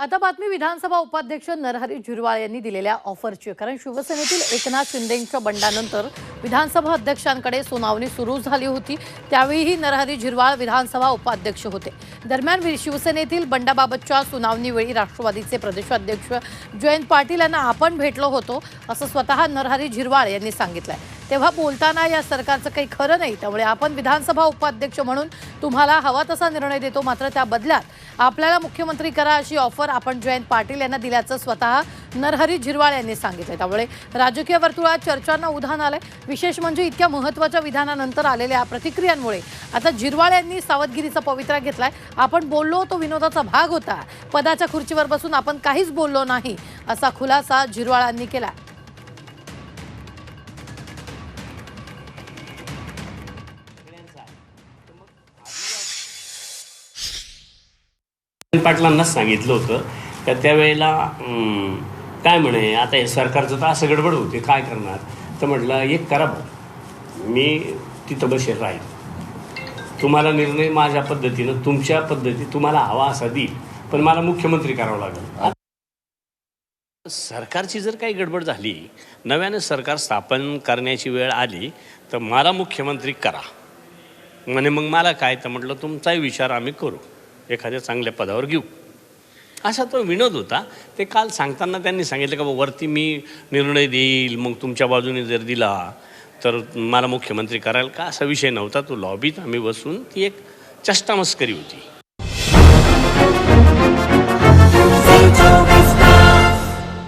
आता बातमी विधानसभा उपाध्यक्ष नरहरी झिरवाळ यांनी दिलेल्या ऑफरची कारण शिवसेनेतील एकनाथ शिंदेंच्या बंडानंतर विधानसभा अध्यक्षांकडे सुनावणी सुरू झाली होती. त्यावेळीही नरहरी झिरवाळ विधानसभा उपाध्यक्ष होते. दरम्यान शिवसेनेतील बंडाबाबतच्या सुनावणीवेळी राष्ट्रवादीचे प्रदेशाध्यक्ष जयंत पाटील यांना आपण भेटलो होतो असं स्वतः नरहरी झिरवाळ यांनी सांगितलंय. तेव्हा बोलताना या सरकारचं काही खरं नाही त्यामुळे आपण विधानसभा उपाध्यक्ष म्हणून तुम्हाला हवा तसा निर्णय देतो मात्र त्या बदल्यात आपल्याला मुख्यमंत्री करा अशी ऑफर आपण जयंत पाटील यांना दिल्याचं स्वतः नरहरी झिरवाळ यांनी सांगितले त्यामुळे राजकीय वर्तुळात चर्चांना उधाण आलंय. विशेष म्हणजे इतक्या महत्त्वाच्या विधानानंतर आलेल्या प्रतिक्रियांमुळे आता झिरवाळ यांनी सावधगिरीचा पवित्रा घेतलाय. आपण बोललो तो विनोदाचा भाग होता. पदाच्या खुर्चीवर बसून आपण काहीच बोललो नाही असा खुलासा झिरवाळांनी केला पाटलांनाच सांगितलं होतं का त्यावेळेला काय म्हणे आता हे सरकारचं तर असं गडबड होते काय करणार? तर म्हटलं एक करा भाऊ मी तिथं बसेल राहील. तुम्हाला निर्णय माझ्या पद्धतीनं तुमच्या पद्धती तुम्हाला हवा असा देईल. पण मला मुख्यमंत्री करावं लागेल. सरकारची जर काही गडबड झाली नव्यानं सरकार स्थापन करण्याची वेळ आली तर मला मुख्यमंत्री करा. म्हणे मग मला काय? तर म्हटलं तुमचाही विचार आम्ही करू. एखाद्या चांगल्या पदावर घेऊ. असा तो विनोद होता. ते काल सांगताना त्यांनी सांगितलं का बा वरती मी निर्णय देईल मग तुमच्या बाजूने जर दिला तर मला मुख्यमंत्री करायला का? असा विषय नव्हता. तो लॉबीत आम्ही बसून ती एक चष्टामस्करी होती.